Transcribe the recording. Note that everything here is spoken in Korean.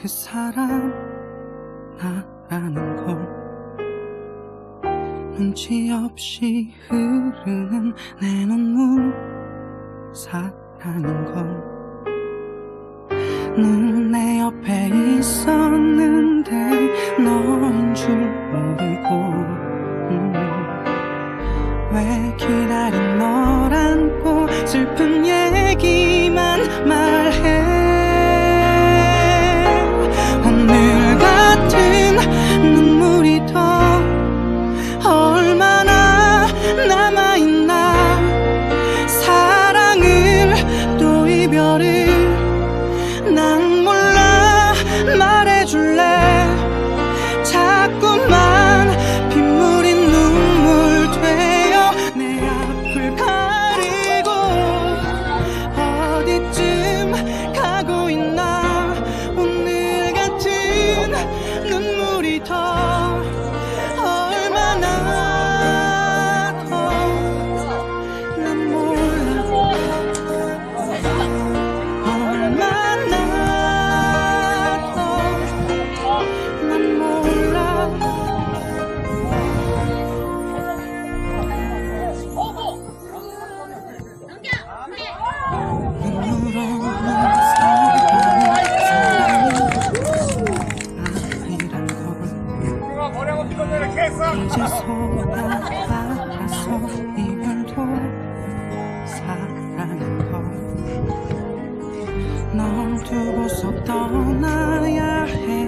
그 사람 나라는 걸 눈치 없이 흐르는 내 눈물 사라는 걸늘 내 옆에 있었는데 너인 줄 모르고 got it. 잘했어. 이제서야 알았어 이별도 사랑한 걸널 두고서 떠나야 해